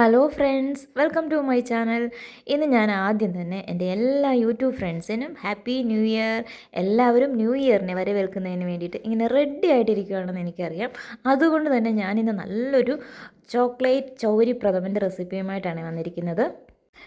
Hello friends welcome to my channel ഇന്ന് ഞാൻ ആദ്യം തന്നെ എന്റെ എല്ലാ യൂട്യൂബ് ഫ്രണ്ട്സിനും ഹാപ്പി ന്യൂ ഇയർ എല്ലാവരും ന്യൂ ഇയറിനെ വരവേൽക്കുന്നതിന് വേണ്ടിയിട്ട് ഇങ്ങനെ റെഡി ആയിട്ടിരിക്കുകയാണെന്ന് എനിക്കറിയാം. അതുകൊണ്ട് തന്നെ ഞാനിന്ന് നല്ലൊരു ചോക്ലേറ്റ് ചൗരി പ്രഥമന്റെ റെസിപ്പിയുമായിട്ടാണ് വന്നിരിക്കുന്നത്.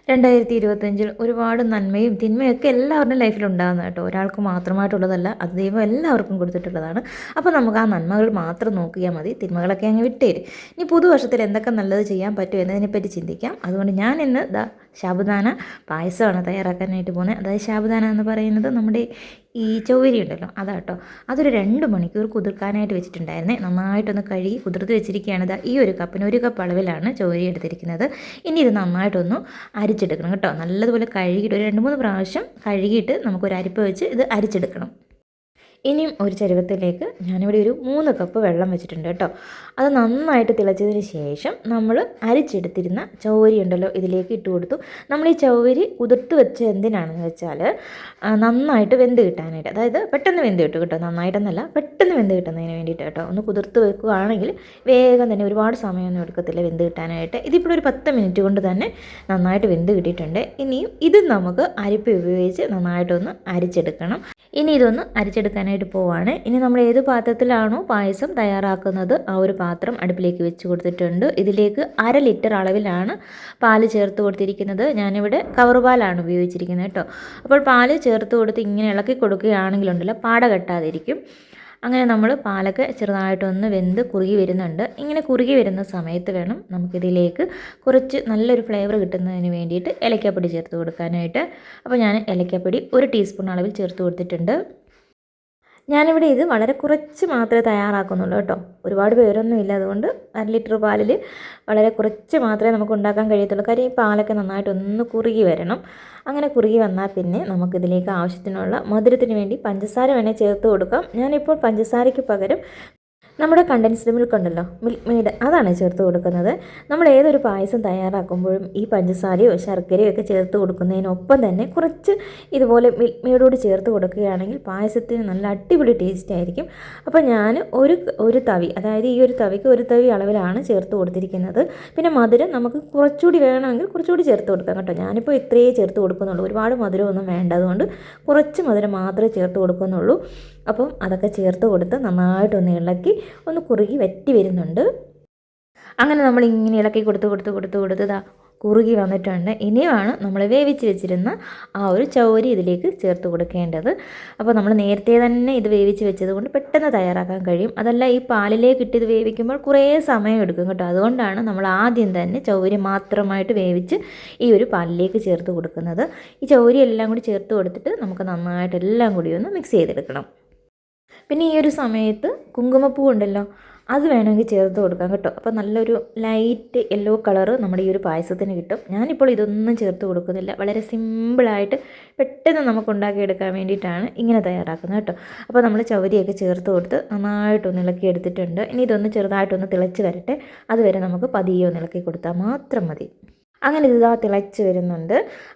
രണ്ടായിരത്തി ഇരുപത്തഞ്ചിൽ ഒരുപാട് നന്മയും തിന്മയൊക്കെ എല്ലാവരുടെയും ലൈഫിൽ ഉണ്ടാകുന്ന കേട്ടോ. ഒരാൾക്ക് മാത്രമായിട്ടുള്ളതല്ല അത് ദൈവം എല്ലാവർക്കും കൊടുത്തിട്ടുള്ളതാണ്. അപ്പോൾ നമുക്ക് ആ നന്മകൾ മാത്രം നോക്കിയാൽ മതി തിന്മകളൊക്കെ അങ്ങ് വിട്ടേര്. ഇനി പുതുവർഷത്തിൽ എന്തൊക്കെ നല്ലത് ചെയ്യാൻ പറ്റും എന്നതിനെപ്പറ്റി ചിന്തിക്കാം. അതുകൊണ്ട് ഞാൻ ഇന്ന് ദാ ശാബുദാന പായസമാണ് തയ്യാറാക്കാനായിട്ട് പോകുന്നത്. അതായത് ശാബുദാന എന്ന് പറയുന്നത് നമ്മുടെ ഈ ചൗവരി ഉണ്ടല്ലോ അതാട്ടോ. അതൊരു രണ്ട് മണിക്കൂർ കുതിർക്കാനായിട്ട് വെച്ചിട്ടുണ്ടായിരുന്നേ. നന്നായിട്ടൊന്ന് കഴുകി കുതിർത്ത് വെച്ചിരിക്കുകയാണ്. ഇതാ ഈ ഒരു കപ്പിന് ഒരു കപ്പ് അളവിലാണ് ചൗവരി എടുത്തിരിക്കുന്നത്. ഇനി ഇത് നന്നായിട്ടൊന്ന് അരിച്ചെടുക്കണം കേട്ടോ. നല്ലതുപോലെ കഴുകിയിട്ട് ഒരു രണ്ട് മൂന്ന് പ്രാവശ്യം കഴുകിയിട്ട് നമുക്കൊരു അരിപ്പ് വെച്ച് ഇത് അരിച്ചെടുക്കണം. ഇനിയും ഒരു ചരുവത്തിലേക്ക് ഞാനിവിടെ ഒരു മൂന്ന് കപ്പ് വെള്ളം വെച്ചിട്ടുണ്ട് കേട്ടോ. അത് നന്നായിട്ട് തിളച്ചതിന് ശേഷം നമ്മൾ അരിച്ചെടുത്തിരുന്ന ചൗവരി ഉണ്ടല്ലോ ഇതിലേക്ക് ഇട്ട് കൊടുത്തു. നമ്മൾ ഈ ചൗവരി കുതിർത്ത് വെച്ച് എന്തിനാണെന്ന് വെച്ചാൽ നന്നായിട്ട് വെന്ത് കിട്ടാനായിട്ട്. അതായത് പെട്ടെന്ന് വെന്ത് കിട്ടും കേട്ടോ നന്നായിട്ടെന്നല്ല പെട്ടെന്ന് വെന്ത് കിട്ടുന്നതിന് വേണ്ടിയിട്ട് കേട്ടോ. ഒന്ന് കുതിർത്ത് വെക്കുകയാണെങ്കിൽ വേഗം തന്നെ ഒരുപാട് സമയമൊന്നും എടുക്കത്തില്ല വെന്ത് കിട്ടാനായിട്ട്. ഇതിപ്പോൾ ഒരു പത്ത് മിനിറ്റ് കൊണ്ട് തന്നെ നന്നായിട്ട് വെന്ത് കിട്ടിയിട്ടുണ്ട്. ഇനിയും ഇത് നമുക്ക് അരിപ്പ് ഉപയോഗിച്ച് നന്നായിട്ടൊന്ന് അരിച്ചെടുക്കണം. ഇനി ഇതൊന്ന് അരിച്ചെടുക്കാനായിട്ട് പോവാണ്. ഇനി നമ്മൾ ഏത് പാത്രത്തിലാണോ പായസം തയ്യാറാക്കുന്നത് ആ ഒരു പാത്രം അടുപ്പിലേക്ക് വെച്ച് കൊടുത്തിട്ടുണ്ട്. ഇതിലേക്ക് അര ലിറ്റർ അളവിലാണ് പാൽ ചേർത്ത് കൊടുത്തിരിക്കുന്നത്. ഞാനിവിടെ കവർ പാലാണ് ഉപയോഗിച്ചിരിക്കുന്നത് കേട്ടോ. അപ്പോൾ പാൽ ചേർത്ത് കൊടുത്ത് ഇങ്ങനെ ഇളക്കി കൊടുക്കുകയാണെങ്കിലുണ്ടല്ലോ പാട കെട്ടാതിരിക്കും. അങ്ങനെ നമ്മൾ പാലൊക്കെ ചെറുതായിട്ടൊന്ന് വെന്ത് കുറുകി വരുന്നുണ്ട്. ഇങ്ങനെ കുറുകി വരുന്ന സമയത്ത് വേണം നമുക്കിതിലേക്ക് കുറച്ച് നല്ലൊരു ഫ്ലേവർ കിട്ടുന്നതിന് വേണ്ടിയിട്ട് ഏലക്കാപ്പൊടി ചേർത്ത് കൊടുക്കാനായിട്ട്. അപ്പോൾ ഞാൻ ഏലക്കാപ്പൊടി ഒരു ടീസ്പൂൺ അളവിൽ ചേർത്ത് കൊടുത്തിട്ടുണ്ട്. ഞാനിവിടെ ഇത് വളരെ കുറച്ച് മാത്രമേ തയ്യാറാക്കുന്നുള്ളൂ കേട്ടോ. ഒരുപാട് പേരൊന്നും ഇല്ല. അതുകൊണ്ട് അര ലിറ്റർ പാലിൽ വളരെ കുറച്ച് മാത്രമേ നമുക്ക് ഉണ്ടാക്കാൻ കഴിയത്തുള്ളൂ. കാര്യം ഈ പാലൊക്കെ നന്നായിട്ട് ഒന്ന് കുറുകി വരണം. അങ്ങനെ കുറുകി വന്നാൽ പിന്നെ നമുക്കിതിലേക്ക് ആവശ്യത്തിനുള്ള മധുരത്തിന് വേണ്ടി പഞ്ചസാര വേണേൽ ചേർത്ത് കൊടുക്കാം. ഞാനിപ്പോൾ പഞ്ചസാരയ്ക്ക് പകരം നമ്മുടെ കണ്ടൻസ്ഡ് മിൽക്ക് ഉണ്ടല്ലോ മിൽക്ക് മെയ്ഡ് അതാണ് ചേർത്ത് കൊടുക്കുന്നത്. നമ്മൾ ഏതൊരു പായസം തയ്യാറാക്കുമ്പോഴും ഈ പഞ്ചസാരയോ ശർക്കരയോ ഒക്കെ ചേർത്ത് കൊടുക്കുന്നതിനൊപ്പം തന്നെ കുറച്ച് ഇതുപോലെ മിൽക്ക് മെയ്ഡോട് ചേർത്ത് കൊടുക്കുകയാണെങ്കിൽ പായസത്തിന് നല്ല അടിപൊളി ടേസ്റ്റ് ആയിരിക്കും. അപ്പോൾ ഞാൻ ഒരു ഒരു തവി അതായത് ഈ ഒരു തവിക്ക് ഒരു തവി അളവിലാണ് ചേർത്ത് കൊടുത്തിരിക്കുന്നത്. പിന്നെ മധുരം നമുക്ക് കുറച്ചുകൂടി വേണമെങ്കിൽ കുറച്ചുകൂടി ചേർത്ത് കൊടുക്കാം കേട്ടോ. ഞാനിപ്പോൾ ഇത്രയേ ചേർത്ത് കൊടുക്കുന്നുള്ളൂ. ഒരുപാട് മധുരമൊന്നും വേണ്ട. അതുകൊണ്ട് കുറച്ച് മധുരം മാത്രമേ ചേർത്ത് കൊടുക്കുന്നുള്ളൂ. അപ്പം അതൊക്കെ ചേർത്ത് കൊടുത്ത് നന്നായിട്ടൊന്ന് ഇളക്കി ഒന്ന് കുറുകി വറ്റി വരുന്നുണ്ട്. അങ്ങനെ നമ്മൾ ഇങ്ങനെ ഇളക്കി കൊടുത്ത് കൊടുത്ത് കൊടുത്ത് കൊടുത്ത് ഇതാ കുറുകി വന്നിട്ടുണ്ട്. ഇനിയുമാണ് നമ്മൾ വേവിച്ച് വെച്ചിരുന്ന ആ ഒരു ചൗരി ഇതിലേക്ക് ചേർത്ത് കൊടുക്കേണ്ടത്. അപ്പോൾ നമ്മൾ നേരത്തെ തന്നെ ഇത് വേവിച്ച് വെച്ചത് കൊണ്ട് പെട്ടെന്ന് തയ്യാറാക്കാൻ കഴിയും. അതല്ല ഈ പാലിലേക്ക് ഇട്ട് ഇത് വേവിക്കുമ്പോൾ കുറേ സമയം എടുക്കും കേട്ടോ. അതുകൊണ്ടാണ് നമ്മൾ ആദ്യം തന്നെ ചൗരി മാത്രമായിട്ട് വേവിച്ച് ഈ ഒരു പാലിലേക്ക് ചേർത്ത് കൊടുക്കുന്നത്. ഈ ചൗരി എല്ലാം കൂടി ചേർത്ത് കൊടുത്തിട്ട് നമുക്ക് നന്നായിട്ട് എല്ലാം കൂടി ഒന്ന് മിക്സ് ചെയ്തെടുക്കണം. പിന്നെ ഈ ഒരു സമയത്ത് കുങ്കുമപ്പൂ ഉണ്ടല്ലോ അത് വേണമെങ്കിൽ ചേർത്ത് കൊടുക്കാം കേട്ടോ. അപ്പോൾ നല്ലൊരു ലൈറ്റ് യെല്ലോ കളറ് നമ്മുടെ ഈ ഒരു പായസത്തിന് കിട്ടും. ഞാനിപ്പോൾ ഇതൊന്നും ചേർത്ത് കൊടുക്കുന്നില്ല. വളരെ സിമ്പിളായിട്ട് പെട്ടെന്ന് നമുക്ക് ഉണ്ടാക്കിയെടുക്കാൻ വേണ്ടിയിട്ടാണ് ഇങ്ങനെ തയ്യാറാക്കുന്നത് കേട്ടോ. അപ്പോൾ നമ്മൾ ചവരിയൊക്കെ ചേർത്ത് കൊടുത്ത് നന്നായിട്ടൊന്ന് ഇളക്കി എടുത്തിട്ടുണ്ട്. ഇനി ഇതൊന്ന് ചെറുതായിട്ടൊന്ന് തിളച്ച് വരട്ടെ. അതുവരെ നമുക്ക് പതിയെ ഒന്ന് ഇളക്കി കൊടുത്താൽ മാത്രം മതി. അങ്ങനെ ഇതാ തിളച്ച് വരുന്നുണ്ട്.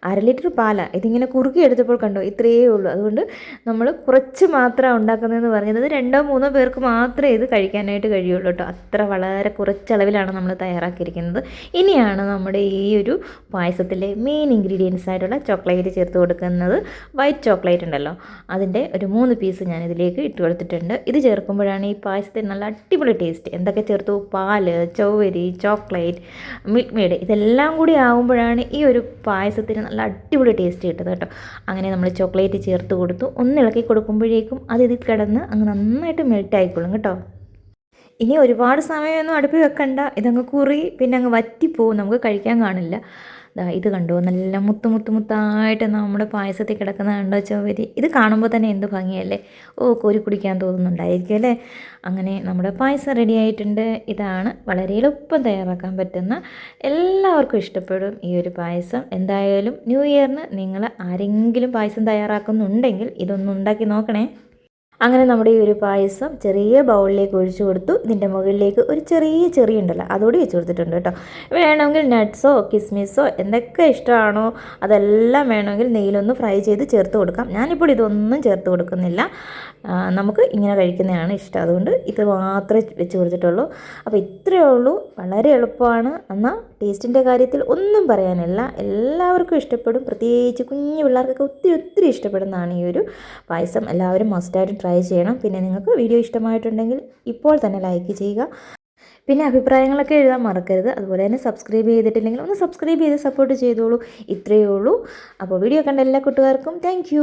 അര ലിറ്റർ പാല. ഇതിങ്ങനെ കുറുക്കി എടുത്തപ്പോൾ കണ്ടോ? ഇത്രയേ ഉള്ളൂ. അതുകൊണ്ട് നമ്മൾ കുറച്ച് മാത്രം ഉണ്ടാക്കുന്നതെന്ന് പറയുന്നത് രണ്ടോ മൂന്നോ പേർക്ക് മാത്രമേ ഇത് കഴിക്കാനായിട്ട് കഴിയുള്ളൂ കേട്ടോ. അത്ര വളരെ കുറച്ചളവിലാണ് നമ്മൾ തയ്യാറാക്കിയിരിക്കുന്നത്. ഇനിയാണ് നമ്മുടെ ഈ ഒരു പായസത്തിലെ മെയിൻ ഇൻഗ്രീഡിയൻസ് ആയിട്ടുള്ള ചോക്ലേറ്റ് ചേർത്ത് കൊടുക്കുന്നത്. വൈറ്റ് ചോക്ലേറ്റ് ഉണ്ടല്ലോ. അതിന്റെ ഒരു മൂന്ന് പീസ് ഞാൻ ഇതിലേക്ക് ഇട്ട് കൊടുത്തിട്ടുണ്ട്. ഇത് ചേർക്കുമ്പോഴാണ് ഈ പായസത്തിന് നല്ല അടിപൊളി ടേസ്റ്റ് എന്തൊക്കെ ചേർത്തു? പാൽ ചോവരി ചോക്ലേറ്റ് മിൽക്ക് മെയ്ഡ് ഇതെല്ലാം കൂടി ആകുമ്പോഴാണ് ഈ ഒരു പായസത്തിന് നല്ല അടിപൊളി ടേസ്റ്റ് കിട്ടുന്നത് കേട്ടോ. അങ്ങനെ നമ്മൾ ചോക്ലേറ്റ് ചേർത്ത് കൊടുത്തു. ഒന്ന് ഇളക്കി കൊടുക്കുമ്പോഴേക്കും അത് ഇതിൽ കിടന്ന് അങ്ങ് നന്നായിട്ട് മെൽറ്റ് ആയിക്കോളും കേട്ടോ. ഇനി ഒരുപാട് സമയമൊന്നും അടുപ്പിൽ വെക്കണ്ട. ഇതങ്ങ് കുറി പിന്നെ അങ്ങ് വറ്റിപ്പോവും. നമുക്ക് കഴിക്കാൻ കാണില്ല. ഇത് കണ്ടോ? നല്ല മുത്ത് മുത്ത് മുത്തായിട്ട് നമ്മുടെ പായസത്തിൽ കിടക്കുന്ന കണ്ടോ ചവരി ഇത് കാണുമ്പോൾ തന്നെ എന്ത് ഭംഗിയല്ലേ? ഓ കോരി കുടിക്കാൻ തോന്നുന്നുണ്ടായിരിക്കും അല്ലേ? അങ്ങനെ നമ്മുടെ പായസം റെഡി ആയിട്ടുണ്ട്. ഇതാണ് വളരെ എളുപ്പം തയ്യാറാക്കാൻ പറ്റുന്ന എല്ലാവർക്കും ഇഷ്ടപ്പെടും ഈ ഒരു പായസം. എന്തായാലും ന്യൂ ഇയറിന് നിങ്ങൾ ആരെങ്കിലും പായസം തയ്യാറാക്കുന്നുണ്ടെങ്കിൽ ഇതൊന്നുണ്ടാക്കി നോക്കണേ. അങ്ങനെ നമ്മുടെ ഈ ഒരു പായസം ചെറിയ ബൗളിലേക്ക് ഒഴിച്ചു കൊടുത്തു. ഇതിന്റെ മുകളിലേക്ക് ഒരു ചെറിയ ചെറിയ ഉണ്ടല്ലോ അതോടെ വെച്ച് കൊടുത്തിട്ടുണ്ട് കേട്ടോ. വേണമെങ്കിൽ നട്ട്സോ കിസ്മിസോ എന്തൊക്കെ ഇഷ്ടമാണോ അതെല്ലാം വേണമെങ്കിൽ നെയ്യിലൊന്ന് ഫ്രൈ ചെയ്ത് ചേർത്ത് കൊടുക്കാം. ഞാനിപ്പോൾ ഇതൊന്നും ചേർത്ത് കൊടുക്കുന്നില്ല. നമുക്ക് ഇങ്ങനെ കഴിക്കുന്നതാണ് ഇഷ്ടം. അതുകൊണ്ട് ഇത് മാത്രമേ വെച്ച് കൊടുത്തിട്ടുള്ളൂ. അപ്പോൾ ഇത്രയേ ഉള്ളൂ. വളരെ എളുപ്പമാണ്. എന്നാൽ ടേസ്റ്റിന്റെ കാര്യത്തിൽ ഒന്നും പറയാനില്ല. എല്ലാവർക്കും ഇഷ്ടപ്പെടും. പ്രത്യേകിച്ച് കുഞ്ഞു പിള്ളേർക്കൊക്കെ ഒത്തിരി ഒത്തിരി ഇഷ്ടപ്പെടുന്നതാണ് ഈ ഒരു പായസം. എല്ലാവരും മസ്റ്റായിട്ട് ട്രൈ ചെയ്യണം. പിന്നെ നിങ്ങൾക്ക് വീഡിയോ ഇഷ്ടമായിട്ടുണ്ടെങ്കിൽ ഇപ്പോൾ തന്നെ ലൈക്ക് ചെയ്യുക. പിന്നെ അഭിപ്രായങ്ങളൊക്കെ എഴുതാൻ മറക്കരുത്. അതുപോലെ തന്നെ സബ്സ്ക്രൈബ് ചെയ്തിട്ടില്ലെങ്കിൽ ഒന്ന് സബ്സ്ക്രൈബ് ചെയ്ത് സപ്പോർട്ട് ചെയ്തോളൂ. ഇത്രയേ ഉള്ളൂ. അപ്പോൾ വീഡിയോ കണ്ട എല്ലാ കൂട്ടുകാർക്കും താങ്ക്